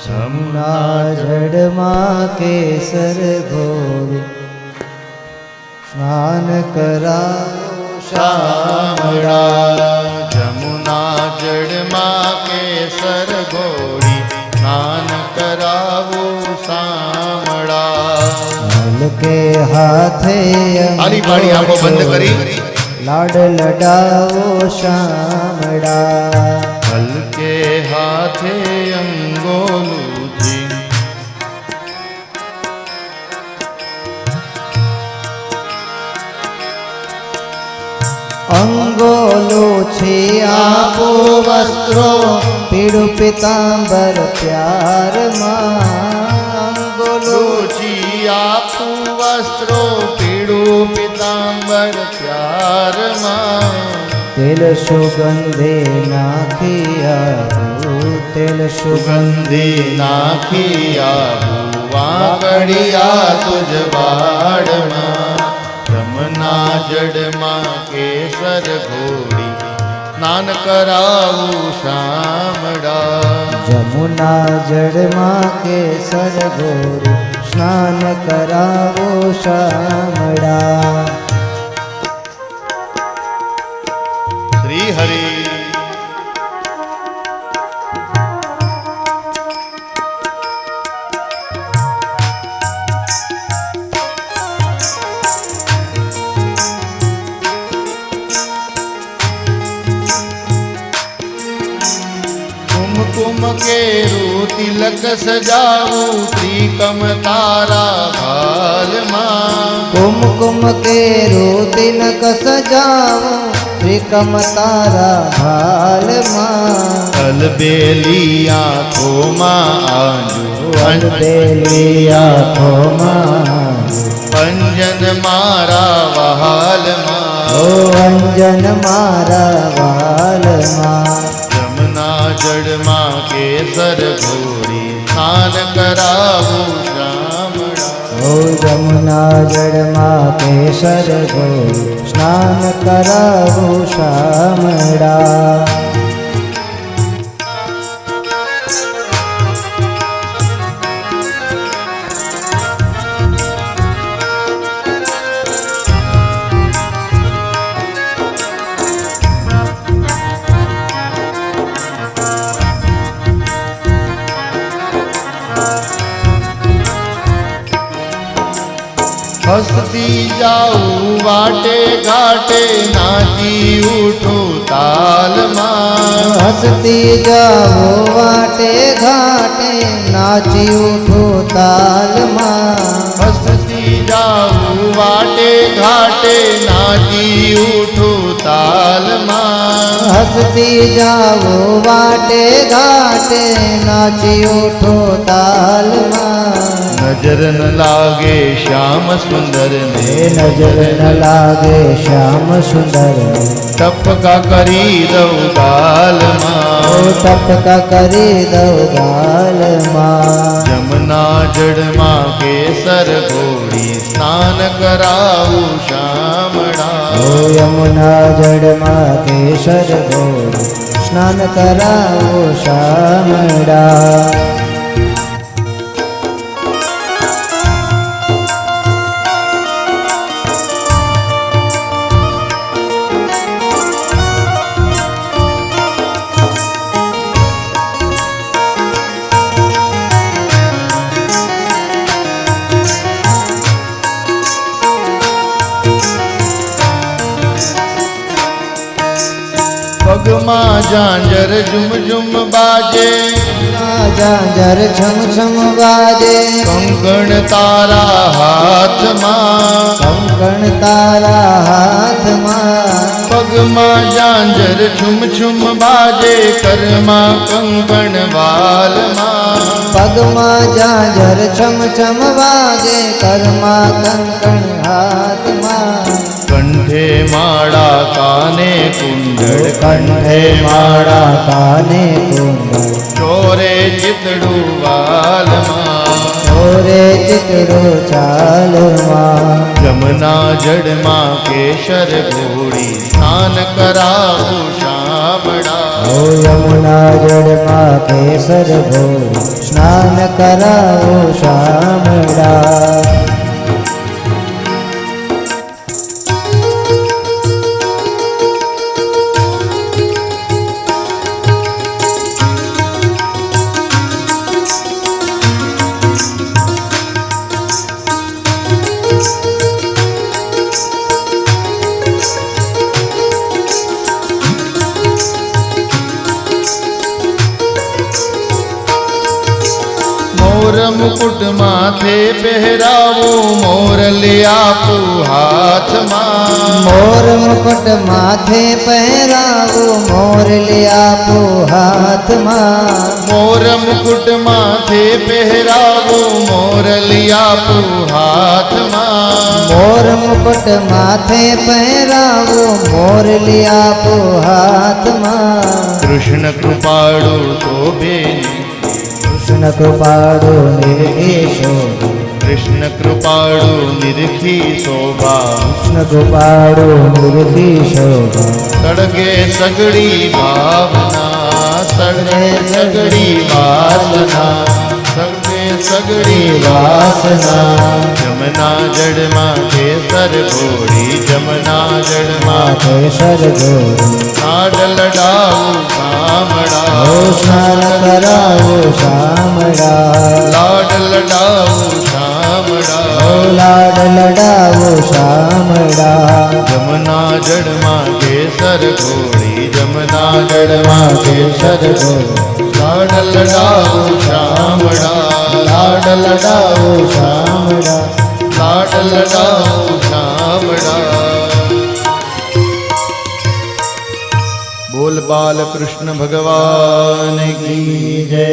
જમુના જડમાં કેસર ઘોરી સ્નાન કરાવો શામળા જમુના જળમાં કેસર ઘોડી સ્નાન કરાવું શામળા હલકે હાથે આલી પાડી આંખો બંધ કરી લાડ લડાવો શામળા હલકે હાથે અંગોલુથી અંગોલો છે આપો વસ્ત્રો પીડુ પિતાંબર પ્યારમાં અંગોલો રુચિ આપું વસ્ત્રો પીડુ પિતાંબર પ્યારમાં તેલ સુગંધે નાખિયા તેલ સુગંધે નાખિયા વાંકડિયા તુજ બાળમાં રમના જડમાં કેસર ઘોડી, સ્નાન કરાવું શામડા જમુના જડમાં કેસર ગોરી સ્નાન કરાવો શામળા. तिलक सजाऊ ती कम तारा भाल माँ। कुमकुम केरो तिलक सजाऊ कम तारा भाल माँ। कल बेली मो माँ आंजो अन बेली मारा वाल मंजन अंजन मारा वाल मा। જળમાં કેસર ઘોડી સ્નાન કરાવું શામળા ઓ જમુના જળમાં કેસર ગોરી સ્નાન કરાવો શામળા હસતી જાઉં વાટે ઘાટે નાચી ઉઠું તાલમાં હસતી જાઓ વાટે ઘાટે નાચી ઉઠો તાલમાં હસતી જાઉં વાટે ઘાટે નાચી ઉઠું તાલમાં હસતી જાઓ વાટે ઘાટે નાચી ઉઠો તાલમાં नज़र न लागे श्याम सुंदर ने नज़र न लागे श्याम सुंदर ने तप का करी दो दाल माँ। तप का करी दो दाल माँ। जमुना जड़ माँ के सर घोड़ी स्नान कराऊ श्याम यमुना जड़ माँ के सर घोड़ी स्नान कराऊ श्यामड़ा પગમાં ઝાંઝર ઝુમ ઝુમ બાજે જાજર છમ છમ વાજે કંકણ તારા હાથમાં કંકણ તારા હાથમાં પગમાં ઝાંઝર છુમ છુમ બાજે કરમાં કંકણ વાલમાં પગમાં જાજર છમ છમ વાગે કરમાં કંકણ હાથમાં કાને કુંડળ કંઠે માળા કાને કુંડળ. ચોરે ચિતડું વાલમાં. ચોરે ચિતરો ચાલમાં. જમના જડમાં કેસર ઘોડી સ્થાન કરાવું શામળા. ઓ યમુના જળમાં કેસર ઘોર સ્નાન કરાવો શામળા. મોર મુકુટ માથે પહેરાવો મોર લે આપું હાથમાં મોર મુકટ માથે પહેરાવો મોર લે આપો હાથમાં મોર મુકુટ માથે પહેરાવો મોર લે આપું હાથમાં મોર મુકટ માથે પહેરાવો મોર લે આપો હાથમાં કૃષ્ણ કૃપાળુ શોભે કૃષ્ણ કૃપાળુ નિર્દેશો કૃષ્ણ કૃપાળુ નિરખી શોભા કૃષ્ણ કૃપાળુ નિર્દેશો સળગે સગડી ભાવના સળગે સગડી વાસના સળગે સગડી વાસના જમના જળમાં કેસર ઘોડી જમના જળમાં માથે સરગોરી નાડ લડાવું કામડા ઓ સ્નાન કરાવો શામળા લાડ લડાવું ઓ શામડા લાડ લડાવો શામળા જમના જળમાં કેસર ઘોડી જમના જળમાં માં કેસર કેસર ગોરી લાડ લડાવું શામડા લાડ લડાવો શામળા લાડ લડાવું શામડા બોલ બાલ કૃષ્ણ ભગવાન કી જય